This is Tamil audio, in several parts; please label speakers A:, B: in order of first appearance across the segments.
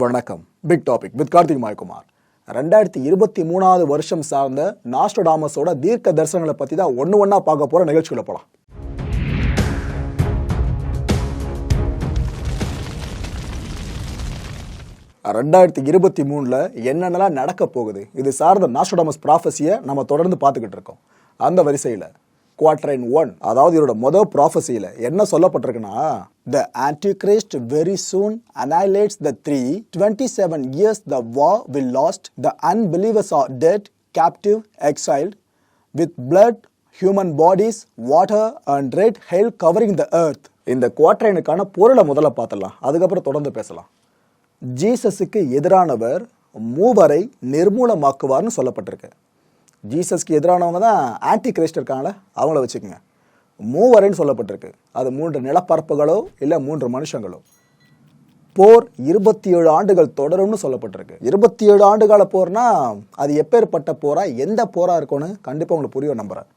A: வணக்கம். Big topic with Karthik Maikumar. ரெண்டாயிரத்தி இருபத்தி மூணாவது வருஷம் சார்ந்த நாஸ்டோடாமஸோட தீர்க்க தரிசனங்களை பற்றி தான் ஒன்று ஒன்றா பார்க்க போகிற நிகழ்ச்சிகளை போகலாம் ரெண்டாயிரத்தி இருபத்தி மூணில் என்னென்னலாம் நடக்க போகுது இது சார்ந்த நாஸ்டோடாமஸ் ப்ராஃபஸியை நம்ம தொடர்ந்து பார்த்துக்கிட்டு இருக்கோம். அந்த வரிசையில் குவாட்ரைன் ஒன் அதாவது இவரோட மொதல் ப்ராஃபஸியில் என்ன சொல்லப்பட்டிருக்குன்னா the antichrist very soon annihilates the three twenty seven years the war will last the unbelievers are dead captive exiled with blood human bodies water and red hell covering the earth இந்த குவாட்ரைனுக்கான பொருளை முதல்ல பார்த்துடலாம். அதுக்கப்புறம் தொடர்ந்து பேசலாம். ஜீசஸுக்கு எதிரானவர் மூவரை நிர்மூலமாக்குவார்னு சொல்லப்பட்டிருக்கு. ஜீசஸ்க்கு எதிரானவங்க தான் ஆன்டி கிரைஸ்ட் இருக்காங்களே அவங்கள வச்சுக்கோங்க. மூவரைன்னு சொல்லப்பட்டிருக்கு. அது மூன்று நிலப்பரப்புகளோ இல்லை மூன்று மனுஷங்களோ. போர் இருபத்தி ஏழு ஆண்டுகள் தொடரும்னு சொல்லப்பட்டிருக்கு. இருபத்தி ஏழு ஆண்டுகால போர்னா அது எப்பேற்பட்ட போரா? எந்த போரா இருக்கும்னு கண்டிப்பாக உங்களுக்கு புரிய நம்புகிறேன்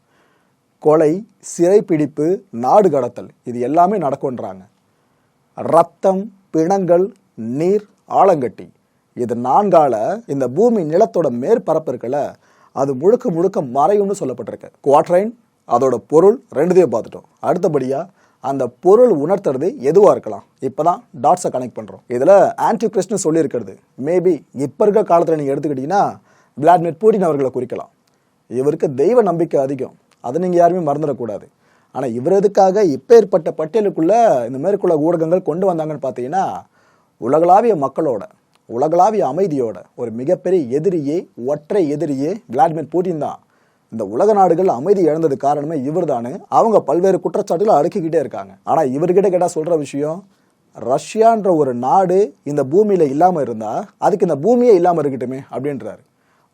A: கொலை சிறைப்பிடிப்பு நாடு கடத்தல் இது எல்லாமே நடக்கும்ன்றாங்க. ரத்தம் பிணங்கள் நீர் ஆலங்கட்டி. இது நான்கால இந்த பூமி நிலத்தோட மேற்பரப்பு இருக்குல்ல அது முழுக்க முழுக்க மறையும்னு சொல்லப்பட்டிருக்கு. குவாட்ரைன் அதோட பொருள் ரெண்டுதையும் பார்த்துட்டோம். அடுத்தபடியாக அந்த பொருள் உணர்த்துறது எதுவாக இருக்கலாம். இப்போ தான் டாட்ஸை கனெக்ட் பண்ணுறோம் இதில் ஆன்டி கிறிஸ்ட்னு சொல்லியிருக்கிறது. மேபி இப்போ இருக்க காலத்தில் நீங்கள் எடுத்துக்கிட்டிங்கன்னா விளாடிமிர் பூட்டின் அவர்களை குறிக்கலாம். இவருக்கு தெய்வ நம்பிக்கை அதிகம். அதை நீங்கள் யாருமே மறந்துடக்கூடாது. ஆனால் இவர் எதுக்காக இப்பேற்பட்ட பட்டியலுக்குள்ளே இந்த மேற்குள்ள ஊடகங்கள் கொண்டு வந்தாங்கன்னு பார்த்தீங்கன்னா உலகளாவிய மக்களோட உலகளாவிய அமைதியோட ஒரு மிகப்பெரிய எதிரியே ஒற்றை எதிரியே விளாடிமிர் புட்டின் தான். இந்த உலக நாடுகள் அமைதி இழந்தது காரணமே இவர் அவங்க பல்வேறு குற்றச்சாட்டுகளை அடுக்கிக்கிட்டே இருக்காங்க. ஆனால் இவர்கிட்ட கேட்டால் சொல்கிற விஷயம் ரஷ்யான்ற ஒரு நாடு இந்த பூமியில் இல்லாமல் இருந்தால் அதுக்கு இந்த பூமியே இல்லாமல் இருக்கட்டுமே அப்படின்றாரு.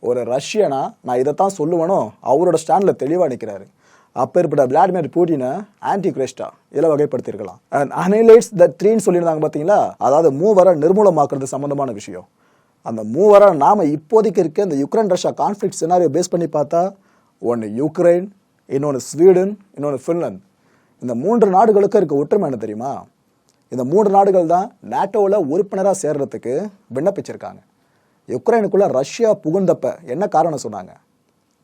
A: ஒரு ரஷ்யனா நான் இதைத்தான் சொல்லுவேனோ அவரோட ஸ்டாண்டில் தெளிவாக நிற்கிறாரு அப்பேற்பட்ட விளாடிமிர் பூட்டினை ஆன்டி கிரைஸ்டா இதில் வகைப்படுத்தியிருக்கலாம். அண்ட் அனைலைட்ஸ் த த்ரீன்னு சொல்லியிருந்தாங்க பார்த்தீங்களா? அதாவது மூவரை நிர்மூலமாக்குறது சம்மந்தமான விஷயம். அந்த மூவரை நாம் இப்போதைக்கு இருக்க இந்த Ukraine Russia conflict scenario base பண்ணி பார்த்தா ஒன்று யுக்ரைன் இன்னொன்று ஸ்வீடன் இன்னொன்று ஃபின்லாந்து இந்த மூன்று நாடுகளுக்கும் இருக்க ஒற்றுமை என்ன தெரியுமா? இந்த மூன்று நாடுகள் தான் நேட்டோவில் உறுப்பினராக சேர்றதுக்கு விண்ணப்பிச்சிருக்காங்க. யுக்ரைனுக்குள்ளே ரஷ்யா புகுந்தப்ப என்ன காரணம் சொன்னாங்க?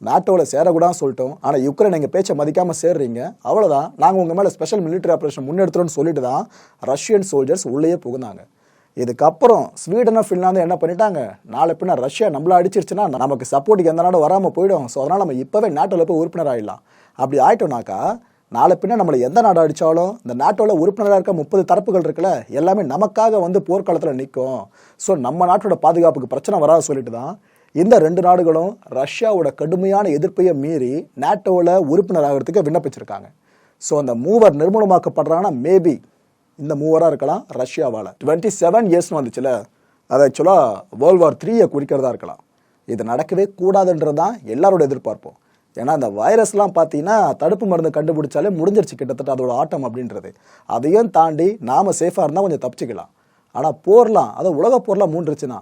A: நாட்டோவில் சேரக்கூடாதுன்னு சொல்லிட்டோம். ஆனால் யுக்ரைன் எங்கள் பேச்சை மதிக்காமல் சேர்றீங்க. அவ்வளோதான் நாங்கள் உங்கள் மேலே ஸ்பெஷல் மிலிட்டரி ஆப்ரேஷன் முன்னெடுத்துறோம்னு சொல்லிட்டு தான் ரஷ்யன் சோல்ஜர்ஸ் உள்ளேயே புகுந்தாங்க. இதுக்கப்புறம் ஸ்வீடனும் ஃபின்லாந்து என்ன பண்ணிட்டாங்க? நாளை பின்ன ரஷ்யா நம்மள அடிச்சிருச்சுன்னா நமக்கு சப்போர்ட்டுக்கு எந்த நாடும் வராமல் போயிடும். ஸோ அதனால் நம்ம இப்போவே நாட்டோவில் போய் உறுப்பினர் ஆகிடலாம் அப்படி ஆயிட்டோம்னாக்கா நாளை பின்ன நம்மளை எந்த நாடு அடித்தாலும் இந்த நாட்டோட உறுப்பினராக இருக்க முப்பது தரப்புகள் இருக்குல்ல எல்லாமே நமக்காக வந்து போர்க்காலத்தில் நிற்கும். ஸோ நம்ம நாட்டோட பாதுகாப்புக்கு பிரச்சனை வராது சொல்லிட்டு தான் இந்த ரெண்டு நாடுகளும் ரஷ்யாவோட கடுமையான எதிர்ப்பையை மீறி நாட்டோவில் உறுப்பினர் ஆகிறதுக்கு விண்ணப்பிச்சிருக்காங்க. ஸோ அந்த மூவர் நிர்மூலமாக்கப்படுறாங்கன்னா மேபி இந்த மூவராக இருக்கலாம் ரஷ்யாவால். டுவெண்ட்டி செவன் இயர்ஸ்னு வந்துச்சுல அது ஆக்சுவலாக வேர்ல்ட் வார் த்ரீயை குறிக்கிறதா இருக்கலாம். இது நடக்கவே கூடாதுன்றது தான் எல்லாரோட எதிர்பார்ப்போம். ஏன்னா அந்த வைரஸ்லாம் பார்த்தீங்கன்னா தடுப்பு மருந்து கண்டுபிடிச்சாலே முடிஞ்சிருச்சு கிட்டத்தட்ட அதோட ஆட்டம் அப்படின்றது. அதையும் தாண்டி நாம் சேஃபாக இருந்தால் கொஞ்சம் தப்பிச்சுக்கலாம். ஆனால் போர்லாம் அதை உலக போர்லாம் மூன்றுச்சுன்னா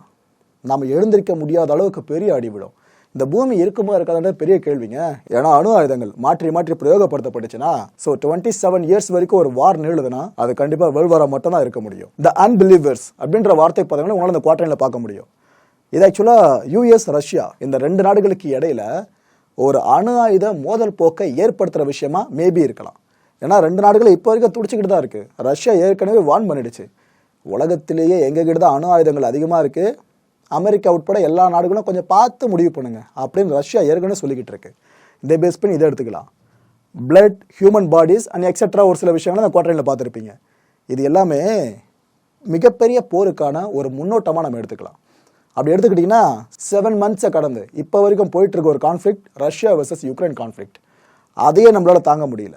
A: நாம் எழுந்திருக்க முடியாத அளவுக்கு பெரிய அடிவிடும் இந்த பூமி இருக்குமா இருக்காதுன்ற பெரிய கேள்விங்க. ஏன்னா அணு ஆயுதங்கள் மாற்றி மாற்றி பிரயோகப்படுத்தப்பட்டுச்சுன்னா ஸோ டுவெண்ட்டி செவன் இயர்ஸ் வரைக்கும் ஒரு வார் நீளுதுன்னா அது கண்டிப்பாக வேர்ல்ட் மட்டும் தான் இருக்க முடியும். த அன்பிலீவர்ஸ் அப்படின்ற வார்த்தை பார்த்தீங்கன்னா உங்களால் அந்த குவார்டரில் பார்க்க முடியும். இது ஆக்சுவலாக யூஎஸ் ரஷ்யா இந்த ரெண்டு நாடுகளுக்கு இடையில ஒரு அணு ஆயுத மோதல் போக்கை ஏற்படுத்துகிற விஷயமா மேபி இருக்கலாம். ஏன்னா ரெண்டு நாடுகளும் இப்போ வரைக்கும் துடிச்சிக்கிட்டு தான் இருக்குது ரஷ்யா ஏற்கனவே வான் பண்ணிடுச்சு. உலகத்திலேயே எங்ககிட்ட தான் அணு ஆயுதங்கள் அதிகமாக இருக்குது அமெரிக்கா உட்பட எல்லா நாடுகளும் கொஞ்சம் பார்த்து முடிவு பண்ணுங்க அப்படின்னு ரஷ்யா ஏற்கனவே சொல்லிக்கிட்டு இருக்கு. இதை பேஸ் பண்ணி இதை எடுத்துக்கலாம். Blood human bodies and etcetera ஒரு சில விஷயங்களை அந்த குவார்டரில் பார்த்துருப்பீங்க. இது எல்லாமே மிகப்பெரிய போருக்கான ஒரு முன்னோட்டமாக நம்ம எடுத்துக்கலாம். அப்படி எடுத்துக்கிட்டிங்கன்னா செவன் மந்த்ஸை கடந்து இப்போ வரைக்கும் போயிட்டு இருக்க ஒரு conflict Russia versus Ukraine conflict அதையே நம்மளால் தாங்க முடியல.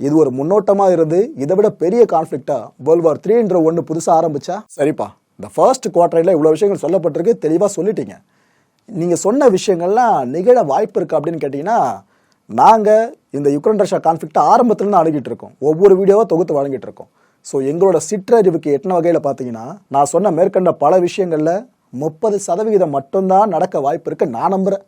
A: இது ஒரு முன்னோட்டமாக இருந்து இதை விட பெரிய கான்ஃப்ளிக்டாக வேர்ல்ட் வார் த்ரீன்ற ஒன்று புதுசாக ஆரம்பிச்சா சரிப்பா. இந்த ஃபர்ஸ்ட் குவார்டரில் இவ்வளோ விஷயங்கள் சொல்லப்பட்டிருக்கு தெளிவாக சொல்லிட்டீங்க. நீங்கள் சொன்ன விஷயங்கள்லாம் நிகழ வாய்ப்பு இருக்கா அப்படின்னு கேட்டிங்கன்னா நாங்கள் இந்த யுக்ரைன் ரஷ்யா கான்ஃப்ளிக்ட்டை ஆரம்பத்துலேருந்து அணுகிட்டு இருக்கோம். ஒவ்வொரு வீடியோவாக தொகுத்து வழங்கிட்டு இருக்கோம். ஸோ எங்களோட சிற்றறிவுக்கு எட்டின வகையில் பார்த்தீங்கன்னா நான் சொன்ன மேற்கண்ட பல விஷயங்களில் முப்பது சதவிகிதம் மட்டும்தான் நடக்க வாய்ப்பு இருக்கு. நான் நம்புகிறேன்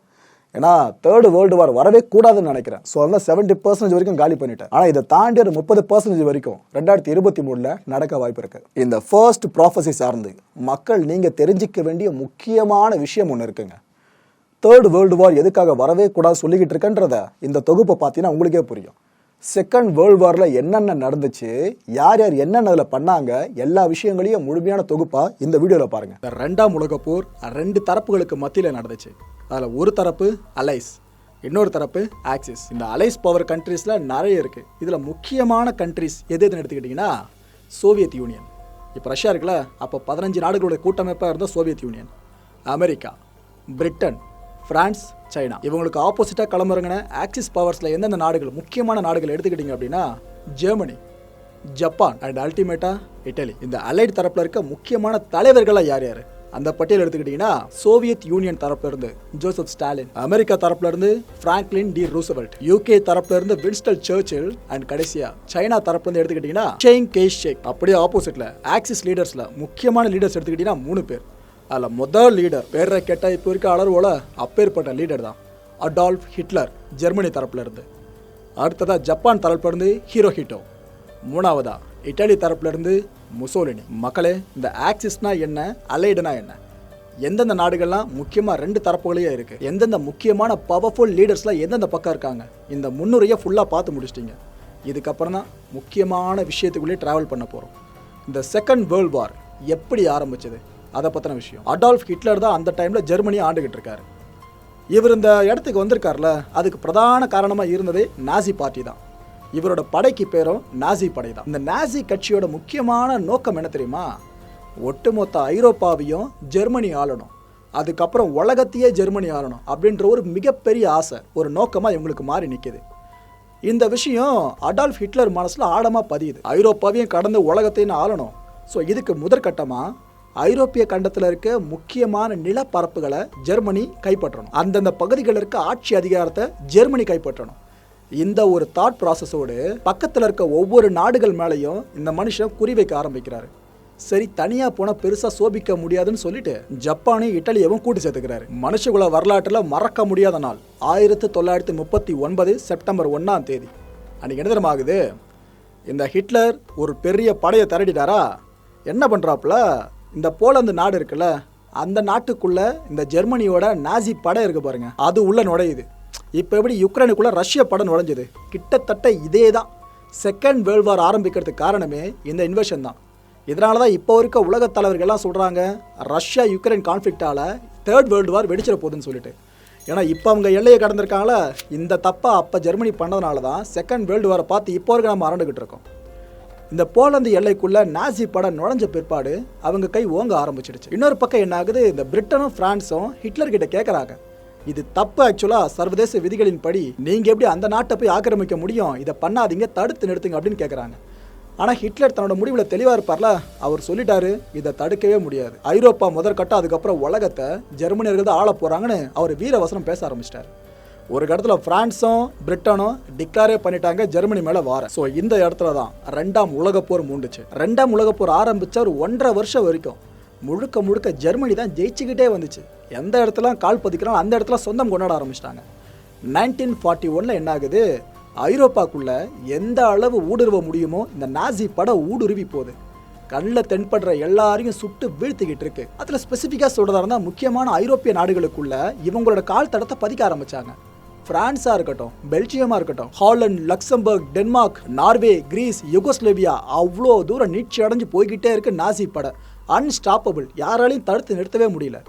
A: ஏன்னா தேர்ட் வேர்ல்டு வார் வரவே கூடாதுன்னு நினைக்கிறேன். ஸோ அதனால செவன்டி பர்சன்டேஜ் வரைக்கும் காலி பண்ணிட்டேன். ஆனால் இதை தாண்டி ஒரு முப்பது பர்சன்டேஜ் வரைக்கும் ரெண்டாயிரத்தி இருபத்தி மூணுல நடக்க வாய்ப்பு இருக்கு. இந்த ஃபர்ஸ்ட் ப்ராஃபஸி சார்ந்து மக்கள் நீங்க தெரிஞ்சிக்க வேண்டிய முக்கியமான விஷயம் ஒன்று இருக்குங்க. தேர்ட் வேர்ல்டு வார் எதுக்காக வரவே கூடாது சொல்லிக்கிட்டு இருக்கன்றத இந்த தொகுப்பை பார்த்தீங்கன்னா உங்களுக்கே புரியும். செகண்ட் வேர்ல்டு வாரில் என்னென்ன நடந்துச்சு யார் யார் என்னென்ன அதில் பண்ணாங்க எல்லா விஷயங்களையும் முழுமையான தொகுப்பாக இந்த வீடியோவில் பாருங்கள் இந்த ரெண்டாம் உலகப்போர் ரெண்டு தரப்புகளுக்கு மத்தியில் நடந்துச்சு. அதில் ஒரு தரப்பு அலைஸ் இன்னொரு தரப்பு ஆக்சிஸ் இந்த அலைஸ் பவர் கண்ட்ரீஸில் நிறைய இருக்குது இதில் முக்கியமான கண்ட்ரீஸ் எது எதுன்னு எடுத்துக்கிட்டிங்கன்னா சோவியத் யூனியன் இப்போ ரஷ்யா இருக்குல்ல அப்போ பதினஞ்சு நாடுகளுடைய கூட்டமைப்பாக இருந்தால் Soviet Union America Britain France China. இவங்களுக்கு ஆப்போசிட்டாக கிளம்புறங்கின ஆக்சிஸ் பவர்ஸில் எந்தெந்த நாடுகள் முக்கியமான நாடுகள் எடுத்துக்கிட்டிங்க அப்படின்னா ஜெர்மனி ஜப்பான் அண்ட் அல்டிமேட்டா இட்டலி இந்த அலைட் தரப்பில் இருக்க முக்கியமான தலைவர்களாக யார் யார்? அந்த பட்டியல் எடுத்துக்கிட்டிங்கன்னா சோவியத் யூனியன் தரப்புல இருந்து ஜோசப் ஸ்டாலின் அமெரிக்கா தரப்புல இருந்து பிராங்க்லின் டி ரூசவெல்ட் யூகே தரப்புல இருந்து வின்ஸ்டன் சர்ச்சில் அண்ட் கடைசியா சைனா தரப்புல இருந்து எடுத்துக்கிட்டிங்கன்னா ஷெங் கே ஷேக் அப்படியே ஆப்போசிட்ல ஆக்சிஸ் லீடர்ஸ்ல முக்கியமான லீடர்ஸ் எடுத்துக்கிட்டிங்கன்னா மூணு பேர். அதில் முதல் லீடர் பேரை கேட்டால் இப்போ இருக்க அளவோல அப்பேற்பட்ட லீடர் தான். அடால்ஃப் ஹிட்லர் ஜெர்மனி தரப்புலேருந்து அடுத்ததாக ஜப்பான் தரப்புலேருந்து இருந்து ஹீரோஹிட்டோ மூணாவதா இட்டாலி தரப்புலேருந்து முசோலினி மக்களே இந்த ஆக்சிஸ்னா என்ன அலைடுனா என்ன? எந்தெந்த நாடுகள்லாம் முக்கியமாக ரெண்டு தரப்புகளையே இருக்குது எந்தெந்த முக்கியமான பவர்ஃபுல் லீடர்ஸ்லாம் எந்தெந்த பக்கம் இருக்காங்க? இந்த முன்னுரையை ஃபுல்லாக பார்த்து முடிச்சிட்டிங்க. இதுக்கப்புறம் தான் முக்கியமான விஷயத்துக்குள்ளேயே ட்ராவல் பண்ண போகிறோம் இந்த செகண்ட் வேர்ல்ட் வார் எப்படி ஆரம்பிச்சது? அதை பற்றின விஷயம். அடால்ஃப் ஹிட்லர் தான் அந்த டைமில் ஜெர்மனியை ஆண்டுகிட்டு இருக்காரு. இவர் இந்த இடத்துக்கு வந்திருக்கார்ல அதுக்கு பிரதான காரணமாக இருந்ததே நாசி பார்ட்டி தான். இவரோட படைக்கு பேரும் நாசி படை தான். இந்த நாசி கட்சியோட முக்கியமான நோக்கம் என்ன தெரியுமா? ஒட்டுமொத்த ஐரோப்பாவையும் ஜெர்மனி ஆளணும். அதுக்கப்புறம் உலகத்தையே ஜெர்மனி ஆளணும் அப்படின்ற ஒரு மிகப்பெரிய ஆசை ஒரு நோக்கமாக இவங்களுக்கு மாறி நிற்கிது இந்த விஷயம் அடால்ஃப் ஹிட்லர் மனசில் ஆழமாக பதியுது. ஐரோப்பாவையும் கடந்து உலகத்தையும் ஆளணும். ஸோ இதுக்கு முதற்கட்டமாக ஐரோப்பிய கண்டத்தில் இருக்க முக்கியமான நிலப்பரப்புகளை ஜெர்மனி கைப்பற்றணும். அந்தந்த பகுதிகளில் இருக்க ஆட்சி அதிகாரத்தை ஜெர்மனி கைப்பற்றணும். இந்த ஒரு தாட் ப்ராசஸோடு பக்கத்தில் இருக்க ஒவ்வொரு நாடுகள் மேலேயும் இந்த மனுஷன் குறிவைக்க ஆரம்பிக்கிறாரு. சரி தனியாக போனால் பெருசாக சோபிக்க முடியாதுன்னு சொல்லிட்டு ஜப்பானையும் இட்டாலியவும் கூட்டு சேர்த்துக்கிறாரு. மனுஷகுல வரலாற்றில் மறக்க முடியாத நாள் ஆயிரத்தி தொள்ளாயிரத்தி முப்பத்தி ஒன்பது செப்டம்பர் ஒன்றாம் தேதி. அன்றைக்கி என்ன ஆகுது? இந்த ஹிட்லர் ஒரு பெரிய படையை திரட்டிட்டாரா என்ன பண்ணுறாப்புல இந்த போலந்து நாடு இருக்குல்ல அந்த நாட்டுக்குள்ள இந்த ஜெர்மனியோட நாசி படை இருக்கு பாருங்க. அது உள்ள நுழையுது. இப்போ எப்படி யுக்ரைனுக்குள்ள ரஷ்ய படம் நுழைஞ்சது? கிட்டத்தட்ட இதே தான் செகண்ட் வேர்ல்டு வார் ஆரம்பிக்கிறதுக்கு காரணமே இந்த இன்வெஷன் தான். இதனால தான் இப்போ இருக்க உலக தலைவர்கள்லாம் சொல்கிறாங்க ரஷ்யா யுக்ரைன் கான்ஃப்ளிக்டால தேர்ட் வேர்ல்டு வார் வெடிச்சிட போகுதுன்னு சொல்லிட்டு. ஏன்னா இப்போ அவங்க எல்லையை கடந்திருக்காங்களா இந்த தப்பை அப்போ ஜெர்மனி பண்ணதுனால தான் செகண்ட் வேர்ல்டு வாரை பார்த்து இப்போ இருக்க நம்ம அரண்டுக்கிட்டு இருக்கோம். இந்த போலந்து எல்லைக்குள்ள நாசி படம் நுழைஞ்ச பிற்பாடு அவங்க கை ஓங்க ஆரம்பிச்சிடுச்சு. இன்னொரு பக்கம் என்ன ஆகுது? இந்த பிரிட்டனும் பிரான்ஸும் ஹிட்லர் கிட்ட கேட்குறாங்க இது தப்பு ஆக்சுவலாக சர்வதேச விதிகளின் படி நீங்கள் எப்படி அந்த நாட்டை போய் ஆக்கிரமிக்க முடியும்? இதை பண்ணாதீங்க தடுத்து நிறுத்துங்க அப்படின்னு கேட்குறாங்க ஆனால் ஹிட்லர் தன்னோட முடிவில் தெளிவாக இருப்பார்ல? அவர் சொல்லிட்டாரு இதை தடுக்கவே முடியாது. ஐரோப்பா முதற்கட்டம் அதுக்கப்புறம் உலகத்தை ஜெர்மனியர்கள் தான் ஆள போகிறாங்கன்னு அவர் வீரவசனம் பேச ஆரம்பிச்சிட்டாரு. ஒரு இடத்துல பிரான்ஸும் பிரிட்டனும் டிக்ளேரே பண்ணிட்டாங்க ஜெர்மனி மேலே வார. ஸோ இந்த இடத்துல தான் ரெண்டாம் உலக போர் மூண்டுச்சு. ரெண்டாம் உலக போர் ஆரம்பிச்ச ஒரு ஒன்றரை வருஷம் வரைக்கும் முழுக்க முழுக்க ஜெர்மனி தான் ஜெயிச்சுக்கிட்டே வந்துச்சு. எந்த இடத்துல கால் பதிக்கிறாலும் அந்த இடத்துல சொந்தம் கொண்டாட ஆரம்பிச்சிட்டாங்க. நைன்டீன் ஃபார்ட்டி ஒன்ல என்ன ஆகுது? ஐரோப்பாக்குள்ள எந்த அளவு ஊடுருவ முடியுமோ இந்த நாசி படம் ஊடுருவி போகுது. கண்ணில் தென்படுற எல்லாரையும் சுட்டு வீழ்த்திக்கிட்டு இருக்கு. அதில் ஸ்பெசிஃபிக்காக சொல்கிறதா இருந்தால் முக்கியமான ஐரோப்பிய நாடுகளுக்குள்ள இவங்களோட கால் தடத்தை பதிக்க ஆரம்பித்தாங்க பிரான்ஸாக இருக்கட்டும் பெல்ஜியமாக இருக்கட்டும் Holland Luxembourg Denmark Norway Greece Yugoslavia அவ்வளோ தூரம் நீட்சி அடைஞ்சு போய்கிட்டே இருக்கு நாசி பட. அன்ஸ்டாப்பபிள் யாராலையும் தடுத்து நிறுத்தவே முடியல.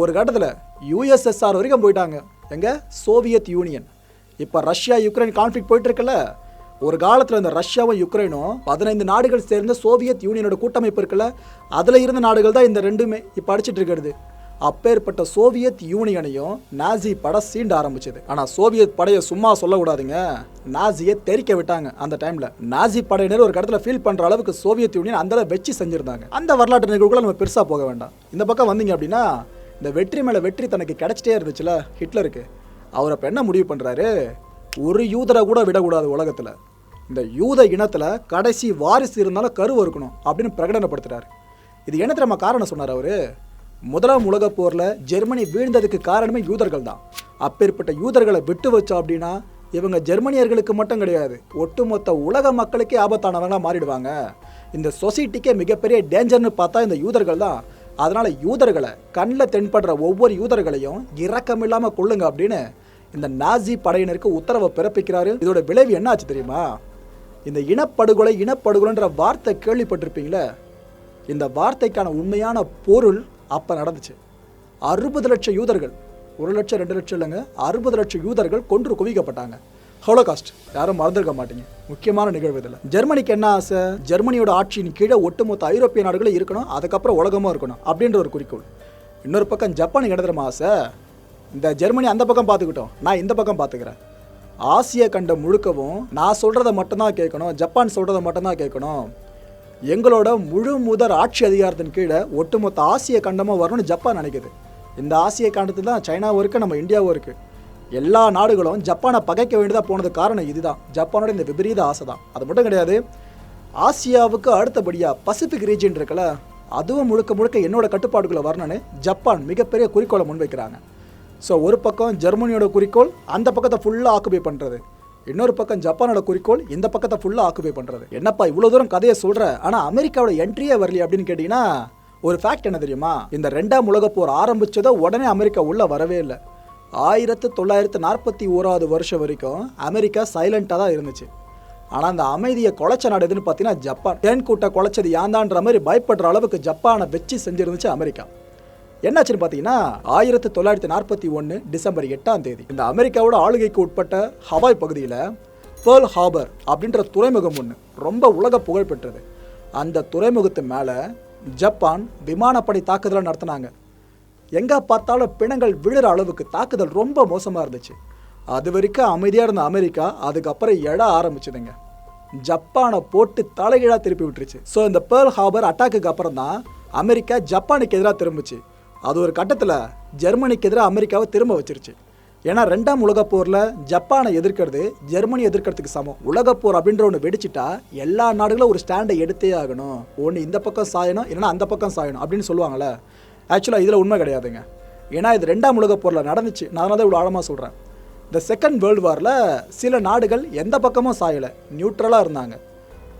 A: ஒரு கட்டத்தில் யூஎஸ்எஸ்ஆர் வரைக்கும் போயிட்டாங்க. எங்கே? சோவியத் யூனியன் இப்போ ரஷ்யா யுக்ரைன் கான்ஃப்ளிக் போயிட்டுருக்குல்ல ஒரு காலத்தில் இந்த ரஷ்யாவும் யுக்ரைனும் பதினைந்து நாடுகள் சேர்ந்த சோவியத் யூனியனோட கூட்டமைப்பு இருக்குல்ல? அதில் இருந்த நாடுகள் தான் இந்த ரெண்டுமே இப்போ அடிச்சிட்டு இருக்கிறது. அப்பேற்பட்ட சோவியத் யூனியனையும் நாசி படை சீண்ட ஆரம்பிச்சது. ஆனால் சோவியத் படையை சும்மா சொல்லக்கூடாதுங்க. நாசியை தெரிக்க விட்டாங்க அந்த டைமில் நாசி படையினர் ஒரு இடத்துல ஃபீல் பண்ணுற அளவுக்கு சோவியத் யூனியன் அந்த வச்சு செஞ்சிருந்தாங்க. அந்த வரலாற்று நிகழ்வுகளை நம்ம பெருசாக போக வேண்டாம். இந்த பக்கம் வந்தீங்க அப்படின்னா இந்த வெற்றி மேலே வெற்றி தனக்கு கிடைச்சிட்டே இருந்துச்சுல ஹிட்லருக்கு. அவர் அப்போ என்ன முடிவு பண்ணுறாரு ஒரு யூதரை கூட விடக்கூடாது உலகத்தில். இந்த யூத இனத்தில் கடைசி வாரிசு இருந்தாலும் கருவு இருக்கணும் அப்படின்னு பிரகடனப்படுத்துறாரு. இது என்ன நம்ம காரணம் சொன்னார் அவர்? முதலாம் உலகப் போரில் ஜெர்மனி வீழ்ந்ததுக்கு காரணமே யூதர்கள் தான் அப்பேற்பட்ட யூதர்களை விட்டு வச்சோம் அப்படின்னா இவங்க ஜெர்மனியர்களுக்கு மட்டும் கிடையாது ஒட்டுமொத்த உலக மக்களுக்கே ஆபத்தானவங்களாக மாறிடுவாங்க. இந்த சொசைட்டிக்கே மிகப்பெரிய டேஞ்சர்னு பார்த்தா இந்த யூதர்கள் தான் அதனால் யூதர்களை கண்ணில் தென்படுற ஒவ்வொரு யூதர்களையும் இரக்கமில்லாம கொள்ளுங்க அப்படின்னு இந்த நாசி படையினருக்கு உத்தரவை பிறப்பிக்கிறாரு. இதோட விளைவு என்ன ஆச்சு தெரியுமா? இந்த இனப்படுகொலை இனப்படுகொலைன்ற வார்த்தை கேள்விப்பட்டிருப்பீங்களே? இந்த வார்த்தைக்கான உண்மையான பொருள் அப்போ நடந்துச்சு. அறுபது லட்சம் யூதர்கள் ஒரு லட்சம் ரெண்டு லட்சம் இல்லைங்க அறுபது லட்சம் யூதர்கள் கொன்று குவிக்கப்பட்டாங்க. ஹோலோகாஸ்ட் யாரும் மறந்துருக்க மாட்டீங்க. முக்கியமான நிகழ்வு இதில். ஜெர்மனிக்கு என்ன ஆசை? ஜெர்மனியோட ஆட்சியின் கீழே ஒட்டுமொத்த ஐரோப்பிய நாடுகளும் இருக்கணும் அதுக்கப்புறம் உலகமும் இருக்கணும் அப்படின்ற ஒரு குறிக்கோள். இன்னொரு பக்கம் ஜப்பானுக்கு என்ன தெரியுமா ஆசை? இந்த ஜெர்மனி அந்த பக்கம் பார்த்துக்கிட்டோம் நான் இந்த பக்கம் பார்த்துக்கிறேன். ஆசிய கண்டம் முழுக்கவும் நான் சொல்கிறத மட்டும்தான் கேட்கணும் ஜப்பான் சொல்கிறத மட்டும்தான் கேட்கணும். எங்களோட முழு முதல் ஆட்சி அதிகாரத்தின் கீழே ஒட்டுமொத்த ஆசிய கண்டமாக வரணும்னு ஜப்பான் நினைக்குது. இந்த ஆசிய கண்டத்தில் தான் சைனாவும் இருக்குது நம்ம இந்தியாவும் இருக்குது எல்லா நாடுகளும் ஜப்பானை பகைக்க வேண்டியதாக போனது காரணம் இதுதான். ஜப்பானோட இந்த விபரீத ஆசை தான். அது மட்டும் கிடையாது ஆசியாவுக்கு அடுத்தபடியாக பசிபிக் ரீஜன் இருக்குல்ல அதுவும் முழுக்க முழுக்க என்னோட கட்டுப்பாடுக்குள்ளே வரணும்னு ஜப்பான் மிகப்பெரிய குறிக்கோளை முன்வைக்கிறாங்க. ஸோ ஒரு பக்கம் ஜெர்மனியோட குறிக்கோள் அந்த பக்கத்தை ஃபுல்லாக ஆக்குபை பண்ணுறது இன்னொரு பக்கம் ஜப்பானோட குறிக்கோள் இந்த பக்கத்தை ஃபுல்லாக ஆக்குபை பண்ணுறது என்னப்பா இவ்வளோ தூரம் கதையை சொல்கிற ஆனால் அமெரிக்காவோட என்ட்ரியே வரலையே அப்படின்னு கேட்டிங்கன்னா ஒரு ஃபேக்ட் என்ன தெரியுமா? இந்த ரெண்டாம் உலகப் போர் ஆரம்பிச்சதோ உடனே அமெரிக்கா உள்ளே வரவே இல்லை. ஆயிரத்து தொள்ளாயிரத்து நாற்பத்தி ஓராவது வருஷம் வரைக்கும் அமெரிக்கா சைலண்ட்டாக தான் இருந்துச்சு. ஆனால் அந்த அமைதியை குலைச்ச நாடு எதுன்னு பார்த்தீங்கன்னா ஜப்பான். தேன் கூட்ட குலைச்சது யாந்தான்ற மாதிரி பயப்படுற அளவுக்கு ஜப்பானை வச்சு செஞ்சிருந்துச்சு அமெரிக்கா. என்னாச்சுன்னு பார்த்தீங்கன்னா ஆயிரத்தி தொள்ளாயிரத்தி நாற்பத்தி ஒன்று டிசம்பர் எட்டாம் தேதி இந்த அமெரிக்காவோட ஆளுகைக்கு உட்பட்ட ஹவாய் பகுதியில் பேர்ல் ஹார்பர் அப்படின்ற துறைமுகம் ஒன்று ரொம்ப உலக புகழ் பெற்றது. அந்த துறைமுகத்து மேலே ஜப்பான் விமானப்படை தாக்குதலை நடத்தினாங்க. எங்கே பார்த்தாலும் பிணங்கள் விழுற அளவுக்கு தாக்குதல் ரொம்ப மோசமாக இருந்துச்சு. அது வரைக்கும் அமைதியாக இருந்த அமெரிக்கா அதுக்கப்புறம் எழ ஆரம்பிச்சுதுங்க. ஜப்பானை போட்டு தலைகீழாக திருப்பி விட்டுருச்சு. ஸோ இந்த பேர்ல் ஹார்பர் அட்டாக்குக்கு அப்புறம் தான் அமெரிக்கா ஜப்பானுக்கு எதிராக திரும்பிச்சு. அது ஒரு கட்டத்தில் ஜெர்மனிக்கு எதிராக அமெரிக்காவை திரும்ப வச்சிருச்சு. ஏன்னா ரெண்டாம் உலகப் போரில் ஜப்பானை எதிர்க்கிறது ஜெர்மனி எதிர்க்கிறதுக்கு சமம். உலகப் போர் அப்படின்ற ஒன்று வெடிச்சிட்டா எல்லா நாடுகளும் ஒரு ஸ்டாண்டை எடுத்தே ஆகணும். ஒன்று இந்த பக்கம் சாயணும் இல்லைனா அந்த பக்கம் சாயணும் அப்படின்னு சொல்லுவாங்கள்ல ஆக்சுவலாக இதில் உண்மை கிடையாதுங்க. ஏன்னா இது ரெண்டாம் உலகப் போரில் நடந்துச்சு. நான் அதனால தான் இவ்வளோ ஆழமாக சொல்கிறேன் இந்த செகண்ட் வேர்ல்டு வாரில் சில நாடுகள் எந்த பக்கமும் சாயலை. நியூட்ரலாக இருந்தாங்க.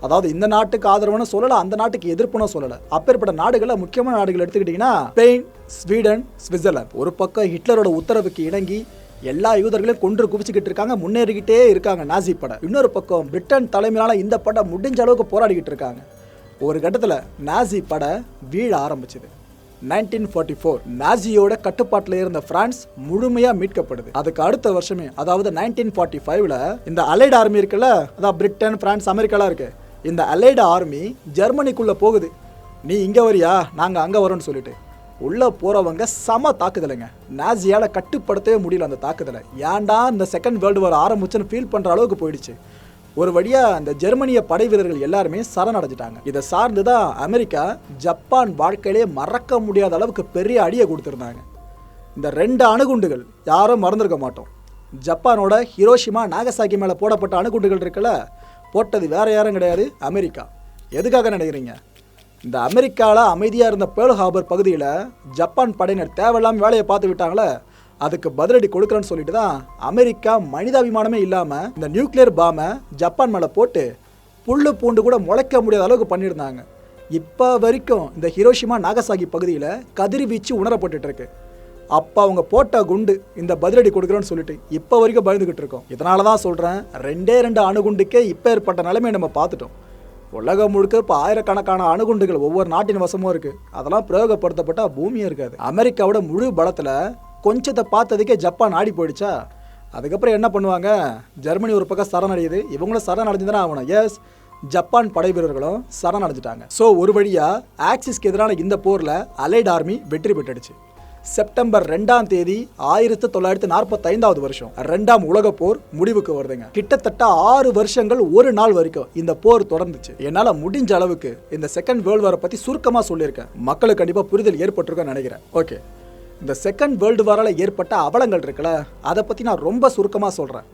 A: அதாவது இந்த நாட்டுக்கு ஆதரவுன்னு சொல்லலை அந்த நாட்டுக்கு எதிர்ப்புன்னு சொல்லலை. அப்பேற்பட்ட நாடுகளை முக்கியமான நாடுகள் எடுத்துக்கிட்டிங்கன்னா ஸ்பெயின் ஸ்வீடன் சுவிட்சர்லாந்து ஒரு பக்கம் ஹிட்லரோட உத்தரவுக்கு இணங்கி எல்லா யூதர்களையும் கொன்று குவிச்சுக்கிட்டு இருக்காங்க முன்னேறிக்கிட்டே இருக்காங்க நாசி படம் இன்னொரு பக்கம் பிரிட்டன் தலைமையிலான இந்த படம் முடிஞ்ச அளவுக்கு போராடிக்கிட்டு இருக்காங்க. ஒரு கட்டத்தில் நாசி பட வீழ ஆரம்பிச்சது. நைன்டீன் ஃபார்ட்டி ஃபோர் நாசியோட கட்டுப்பாட்டில் இருந்த பிரான்ஸ் முழுமையாக மீட்கப்படுது. அதுக்கு அடுத்த வருஷமே அதாவது நைன்டீன் ஃபார்ட்டி ஃபைவ்ல இந்த அலைடு ஆர்மி இருக்குல்ல அதான் பிரிட்டன் பிரான்ஸ் அமெரிக்காலாம் இருக்கு. இந்த அலைடு ஆர்மி ஜெர்மனிக்குள்ளே போகுது. நீ இங்கே வரியா நாங்கள் அங்கே வரோம்னு சொல்லிட்டு. உள்ளே போகிறவங்க சம தாக்குதலைங்க. நாசியால் கட்டுப்படுத்தவே முடியல அந்த தாக்குதலை. ஏன்டா இந்த செகண்ட் வேர்ல்டு வார் ஆரம்பிச்சுன்னு ஃபீல் பண்ணுற அளவுக்கு போயிடுச்சு. ஒரு வழியாக அந்த ஜெர்மனிய படை வீரர்கள் எல்லாருமே சரணடைஞ்சிட்டாங்க. இதை சார்ந்து தான் அமெரிக்கா ஜப்பான் வாழ்க்கையிலே மறக்க முடியாத அளவுக்கு பெரிய அடியை கொடுத்துருந்தாங்க. இந்த ரெண்டு அணுகுண்டுகள் யாரும் மறந்துருக்க மாட்டோம். ஜப்பானோட ஹிரோஷிமா நாகசாக்கி மேலே போடப்பட்ட அணுகுண்டுகள் இருக்குல்ல போட்டது வேற யாரும் கிடையாது அமெரிக்கா. எதுக்காக நினைக்கிறீங்க? இந்த அமெரிக்காவில் அமைதியாக இருந்த பேர்ல் ஹார்பர் பகுதியில் ஜப்பான் படையினர் தேவையில்லாமல் வேலையை பார்த்து விட்டாங்களே அதுக்கு பதிலடி கொடுக்குறேன்னு சொல்லிட்டு தான் அமெரிக்கா மனிதாபிமானமே இல்லாமல் இந்த நியூக்ளியர் பாமை ஜப்பான் மேலே போட்டு புல் பூண்டு கூட முளைக்க முடியாத அளவுக்கு பண்ணியிருந்தாங்க. இப்போ வரைக்கும் இந்த ஹிரோஷிமா நாகசாகி பகுதியில் கதிர்வீச்சு உணரப்பட்டுட்டு இருக்கு. அப்போ அவங்க போட்ட குண்டு இந்த பதிலடி கொடுக்குறோன்னு சொல்லிட்டு இப்போ வரைக்கும் பயந்துக்கிட்டு இருக்கோம். இதனால தான் சொல்கிறேன் ரெண்டே ரெண்டு அணுகுண்டுக்கே இப்போ ஏற்பட்ட நிலைமையை நம்ம பார்த்துட்டோம். உலகம் முழுக்க இப்போ ஆயிரக்கணக்கான அணுகுண்டுகள் ஒவ்வொரு நாட்டின் வசமும் இருக்குது அதெல்லாம் பிரயோகப்படுத்தப்பட்டால் பூமியே இருக்காது. அமெரிக்காவோட முழு பலத்தில் கொஞ்சத்தை பார்த்ததுக்கே ஜப்பான் ஆடி போயிடுச்சா? அதுக்கப்புறம் என்ன பண்ணுவாங்க? ஜெர்மனி ஒரு பக்கம் சரணடையுது. இவங்களும் சரணடைஞ்சுதானே ஆகணும். எஸ் ஜப்பான் படை வீரர்களும் சரணடைஞ்சிட்டாங்க. ஸோ ஒரு வழியாக ஆக்சிஸ்க்கு எதிரான இந்த போரில் அலைட் ஆர்மி வெற்றி பெற்றுடுச்சு. செப்டம்பர் ரெண்டாம் தேதி ஆயிரத்தி தொள்ளாயிரத்தி நாற்பத்தைந்தாவது வருஷம். ரெண்டாம் உலகப் போர் முடிவுக்கு வருதுங்க. கிட்டத்தட்ட ஆறு வருஷங்கள் ஒரு நாள் வரைக்கும் இந்த போர் தொடர்ந்துச்சு. என்னால முடிஞ்ச அளவுக்கு இந்த செகண்ட் வேர்ல்டு வாரை பத்தி சுருக்கமா சொல்லியிருக்கேன். மக்களுக்கு கண்டிப்பா புரிதல் ஏற்பட்டிருக்கும்னு நினைக்கிறேன். ஓகே இந்த செகண்ட் வேர்ல்டு வாரால ஏற்பட்ட அவலங்கள் இருக்குல்ல அதை பற்றி நான் ரொம்ப சுருக்கமாக சொல்கிறேன்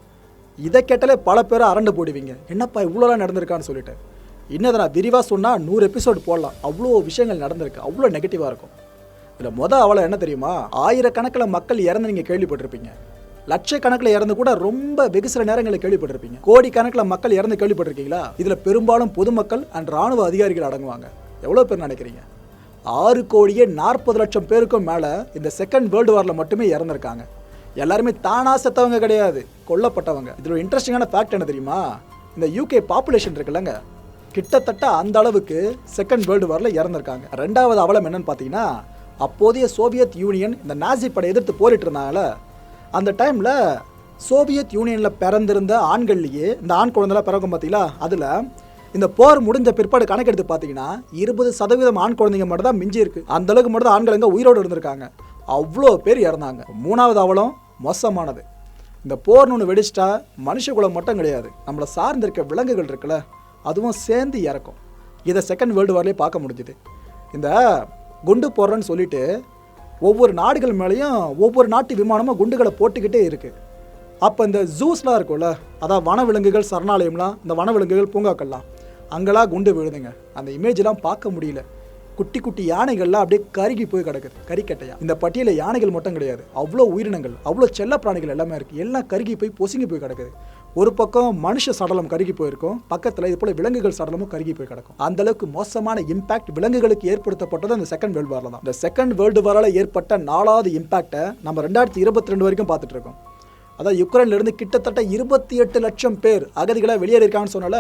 A: இதை கேட்டாலே பல பேர் அரண்டு போடுவீங்க. என்னப்பா இவ்வளோலாம் நடந்திருக்கான்னு சொல்லிட்டு. இன்னதை நான் விரிவாக சொன்னால் நூறு எபிசோடு போடலாம். அவ்வளோ விஷயங்கள் நடந்திருக்கு. அவ்வளோ நெகட்டிவாக இருக்கும். இதில் மொதல் அவலம் என்ன தெரியுமா? ஆயிரக்கணக்கில் மக்கள் இறந்து நீங்கள் கேள்விப்பட்டிருப்பீங்க. லட்சக்கணக்கில் இறந்து கூட ரொம்ப வெகு சில நேரங்களில் கேள்விப்பட்டிருப்பீங்க. கோடி கணக்கில் மக்கள் இறந்து கேள்விப்பட்டிருக்கீங்களா? இதில் பெரும்பாலும் பொதுமக்கள் அண்ட் ராணுவ அதிகாரிகள் அடங்குவாங்க. எவ்வளோ பேர் நினைக்கிறீங்க? ஆறு கோடியே நாற்பது லட்சம் பேருக்கும் மேலே இந்த செகண்ட் வேர்ல்டு வாரில் மட்டுமே இறந்துருக்காங்க. எல்லாருமே தானா செத்தவங்க கிடையாது. கொல்லப்பட்டவங்க. இதில் இன்ட்ரெஸ்டிங்கான ஃபேக்ட் என்ன தெரியுமா? இந்த யூகே பாப்புலேஷன் இருக்குல்லங்க. கிட்டத்தட்ட அந்த அளவுக்கு செகண்ட் வேர்ல்டு வாரில் இறந்துருக்காங்க. ரெண்டாவது அவலம் என்னன்னு பார்த்தீங்கன்னா அப்போதைய சோவியத் யூனியன் இந்த நாசி படை எதிர்த்து போரிட்டு இருந்தாங்கல்ல அந்த டைமில் சோவியத் யூனியனில் பிறந்திருந்த ஆண்கள்லேயே இந்த ஆண் குழந்தைலாம் பிறக்கும் பார்த்தீங்களா அதில் இந்த போர் முடிஞ்ச பிற்பாடு கணக்கெடுத்து பார்த்தீங்கன்னா இருபது சதவீதம் ஆண் குழந்தைங்க மட்டும் தான் மிஞ்சி இருக்கு. அந்த அளவுக்கு மட்டும் தான் ஆண்கள் எங்கே உயிரோடு இருந்திருக்காங்க. அவ்வளோ பேர் இறந்தாங்க. மூணாவது அவலம் மோசமானது. இந்த போர்னு ஒன்று வெடிச்சிட்டா மனுஷகுலம் மட்டும் கிடையாது. நம்மளை சார்ந்திருக்க விலங்குகள் இருக்குல்ல அதுவும் சேர்ந்து இறக்கும். இதை செகண்ட் வேர்ல்டு வார்லேயே பார்க்க முடிஞ்சுது. இந்த குண்டு போடுறேன்னு சொல்லிட்டு ஒவ்வொரு நாடுகள் மேலேயும் ஒவ்வொரு நாட்டு விமானமும் குண்டுகளை போட்டுக்கிட்டே இருக்குது அப்போ இந்த ஜூஸ்லாம் இருக்கும்ல அதான் வனவிலங்குகள் சரணாலயம்லாம் இந்த வனவிலங்குகள் பூங்காக்கள்லாம் அங்கெல்லாம் குண்டு விழுதுங்க. அந்த இமேஜ்லாம் பார்க்க முடியல. குட்டி குட்டி யானைகள்லாம் அப்படியே கருகி போய் கிடக்குது கறிக்கட்டையா. இந்த பட்டியலில் யானைகள் மட்டும் கிடையாது அவ்வளோ உயிரினங்கள் அவ்வளோ செல்ல பிராணிகள் எல்லாமே இருக்குது எல்லாம் கருகி போய் பொசுங்கி போய் கிடக்குது. ஒரு பக்கம் மனுஷ சடலம் கருகி போயிருக்கும் பக்கத்தில் இது போல விலங்குகள் சடலமும் கருகி போய் கிடக்கும். அந்த அளவுக்கு மோசமான இம்பாக்ட் விலங்குகளுக்கு ஏற்படுத்தப்பட்டது அந்த செகண்ட் வேர்ல்டு வாரில் தான். இந்த செகண்ட் வேர்ல்டு வாரால் ஏற்பட்ட நாலாவது இம்பாக்டை நம்ம ரெண்டாயிரத்தி இருபத்தி ரெண்டு வரைக்கும் பார்த்துட்டு இருக்கோம். அதாவது யுக்ரைன்லேருந்து கிட்டத்தட்ட இருபத்தி எட்டு லட்சம் பேர் அகதிகளாக வெளியேறியிருக்காங்கன்னு சொன்னால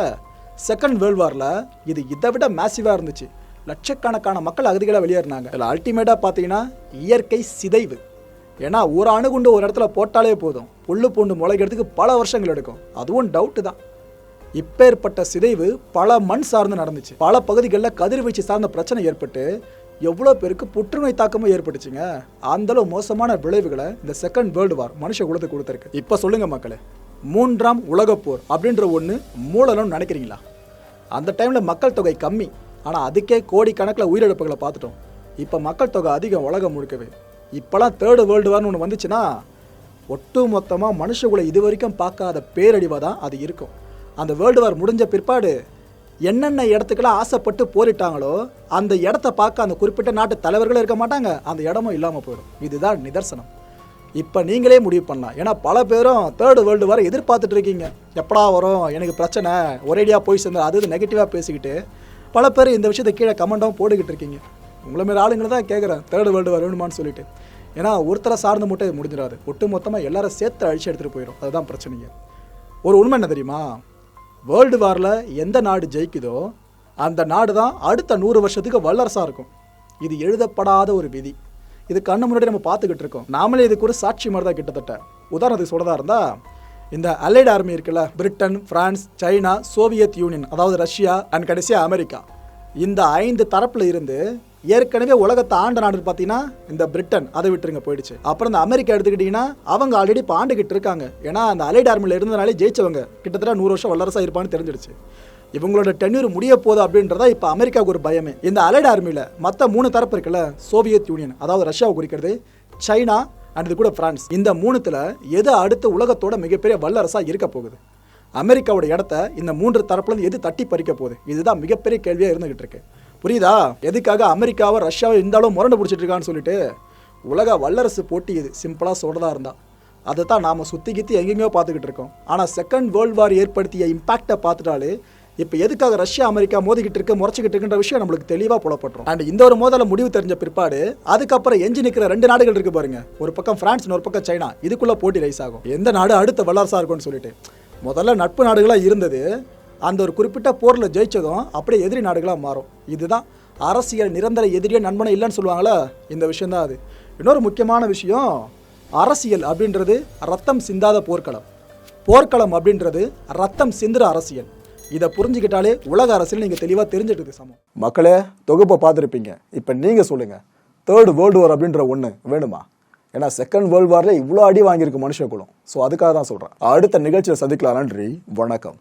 A: செகண்ட் வேர்ல்டு வாரில் இது இதை விட மேசிவாக இருந்துச்சு. லட்சக்கணக்கான மக்கள் அகதிகளாக வெளியேறினாங்க. இதில் அல்டிமேட்டாக பார்த்தீங்கன்னா இயற்கை சிதைவு. ஏன்னா ஒரு அணுகுண்டு ஒரு இடத்துல போட்டாலே போதும். புல்லு பூண்டு முளைக்கிறதுக்கு பல வருஷங்கள் எடுக்கும். அதுவும் டவுட்டு தான். இப்பேற்பட்ட சிதைவு பல மண் சார்ந்து நடந்துச்சு. பல பகுதிகளில் கதிர்வீச்சு சார்ந்த பிரச்சனை ஏற்பட்டு எவ்வளோ பேருக்கு புற்றுநோய் தாக்கமும் ஏற்பட்டுச்சுங்க. அந்தளவு மோசமான விளைவுகளை இந்த செகண்ட் வேர்ல்டு வார் மனுஷ குலத்துக்கு கொடுத்துருக்கு. இப்போ சொல்லுங்க மக்களே மூன்றாம் உலகப்போர் அப்படின்ற ஒன்று மூலம்னு நினைக்கிறீங்களா? அந்த டைமில் மக்கள் தொகை கம்மி. ஆனால் அதுக்கே கோடிக்கணக்கில் உயிரிழப்புகளை பார்த்துட்டோம். இப்போ மக்கள் தொகை அதிகம் உலகம் முழுக்கவே. இப்போலாம் தேர்டு வேர்ல்டு வார்னு ஒன்று வந்துச்சுன்னா ஒட்டு மொத்தமாக மனுஷகுலை இது வரைக்கும் பார்க்காத பேரழிவாக தான் அது இருக்கும். அந்த வேர்ல்டு வார் முடிஞ்ச பிற்பாடு என்னென்ன இடத்துக்கெல்லாம் ஆசைப்பட்டு போரிட்டாங்களோ அந்த இடத்த பார்க்க அந்த குறிப்பிட்ட நாட்டு தலைவர்களும் இருக்க மாட்டாங்க. அந்த இடமும் இல்லாமல் போயிடும். இதுதான் நிதர்சனம். இப்போ நீங்களே முடிவு பண்ணலாம். ஏன்னா பல பேரும் தேர்டு வேர்ல்டு வார எதிர்பார்த்துட்டு இருக்கீங்க. எப்படா வரும்? எனக்கு பிரச்சனை. ஒரேடியாக போய் சேர்ந்து அது இது நெகட்டிவாக பேசிக்கிட்டு பல பேர் இந்த விஷயத்தை கீழே கமெண்டாகவும் போட்டுக்கிட்டு இருக்கீங்க. உங்களை மாரி ஆளுங்களை தான் கேட்குறேன் தேர்ட் வேர்ல்டு வரணுமான்னு சொல்லிட்டு. ஏன்னா ஒருத்தரை சார்ந்து மட்டும் இது முடிஞ்சிடாது. ஒட்டு மொத்தமாக எல்லாரும் சேர்த்து அழிச்சு எடுத்துகிட்டு போயிடும் அதுதான் பிரச்சனைங்க. ஒரு உண்மை என்ன தெரியுமா? வேர்ல்டு வாரில் எந்த நாடு ஜெயிக்குதோ அந்த நாடு தான் அடுத்த நூறு வருஷத்துக்கு வல்லரசாக இருக்கும். இது எழுதப்படாத ஒரு விதி. இது கண்ணு முன்னாடி நம்ம பார்த்துக்கிட்டு இருக்கோம். நாமளே இதுக்கு ஒரு சாட்சி மாதிரி தான் கிட்டத்தட்ட. உதாரணத்துக்கு சொல்கிறதா இருந்தால் இந்த அலைட் ஆர்மி இருக்குல்ல Britain France China Soviet Union அதாவது ரஷ்யா அண்ட் கடைசியாக அமெரிக்கா. இந்த ஐந்து தரப்பில் இருந்து ஏற்கனவே உலகத்தை ஆண்ட நாடு பார்த்தீங்கன்னா இந்த பிரிட்டன் அதை விட்டுருங்க போயிடுச்சு. அப்புறம் இந்த அமெரிக்கா எடுத்துக்கிட்டிங்கன்னா அவங்க ஆல்ரெடி இப்போ ஆண்டுகிட்டு இருக்காங்க. ஏன்னா அந்த அலைட் ஆர்மியில் இருந்தனாலே ஜெயிச்சவங்க. கிட்டத்தட்ட நூறு வருஷம் வல்லரசாக இருப்பான்னு தெரிஞ்சிடுச்சு. இவங்களோட டென்யூர் முடிய போகுது அப்படின்றதா இப்போ அமெரிக்காவுக்கு ஒரு பயமே. இந்த அலைட் ஆர்மியில் மற்ற மூணு தரப்பு இருக்குல்ல சோவியத் யூனியன் அதாவது ரஷ்யாவை குறிக்கிறது சைனா அண்ட் இது கூட பிரான்ஸ். இந்த மூணுத்தில் எது அடுத்த உலகத்தோட மிகப்பெரிய வல்லரசாக இருக்க போகுது? அமெரிக்காவோட இடத்த இந்த மூன்று தரப்புலேருந்து எது தட்டி பறிக்க போகுது? இதுதான் மிகப்பெரிய கேள்வியாக இருந்துகிட்டு இருக்கு. புரியுதா? எதுக்காக அமெரிக்காவை ரஷ்யாவை இந்த அளவு முரண்டு பிடிச்சிட்டு இருக்கான்னு சொல்லிட்டு உலக வல்லரசு போட்டி இது. சிம்பிளாக சொல்கிறதா இருந்தால் அதை தான் நாம் சுற்றி கித்தி எங்கெங்கயோ பார்த்துக்கிட்டு இருக்கோம். ஆனால் செகண்ட் வேர்ல்டு வார் ஏற்படுத்திய இம்பாக்டை பார்த்துட்டாலே இப்போ எதுக்காக ரஷ்யா அமெரிக்கா மோதிக்கிட்டு இருக்கு முறைச்சிக்கிட்டு இருக்குன்ற விஷயம் நம்மளுக்கு தெளிவாக புலப்பட்டுரும். அண்ட் இந்த ஒரு மோதல முடிவு தெரிஞ்ச பிற்பாடு அதுக்கப்புறம் எஞ்சி நிற்கிற ரெண்டு நாடுகள் இருக்கு பாருங்க. ஒரு பக்கம் பிரான்ஸ் இன்னொரு பக்கம் சைனா. இதுக்குள்ளே போட்டி ரைஸ் ஆகும். எந்த நாடு அடுத்த வல்லரசாக இருக்கும்னு சொல்லிட்டு. முதல்ல நட்பு நாடுகளாக இருந்தது. அந்த ஒரு குறிப்பிட்ட போரில் ஜெயிச்சதும் அப்படியே எதிரி நாடுகளாக மாறும். இதுதான் அரசியல் நிரந்தர எதிரியே நண்பனை இல்லைன்னு சொல்லுவாங்களா இந்த விஷயந்தான் அது. இன்னொரு முக்கியமான விஷயம் அரசியல் அப்படின்றது ரத்தம் சிந்தாத போர்க்களம். போர்க்களம் அப்படின்றது ரத்தம் சிந்துற அரசியல். இதை புரிஞ்சுக்கிட்டாலே உலக அரசியல் நீங்கள் தெளிவாக தெரிஞ்சுட்டு சமம் மக்களே தொகுப்பை பார்த்துருப்பீங்க. இப்போ நீங்கள் சொல்லுங்கள் தேர்ட் வேர்ல்டு வார் அப்படின்ற ஒன்று வேணுமா? ஏன்னா செகண்ட் வேர்ல்டு வாரில் இவ்வளோ அடி வாங்கியிருக்கு மனுஷ குலம். ஸோ அதுக்காக தான் சொல்கிறேன் அடுத்த நிகழ்ச்சியில் சந்திக்கலாம் நன்றி வணக்கம்.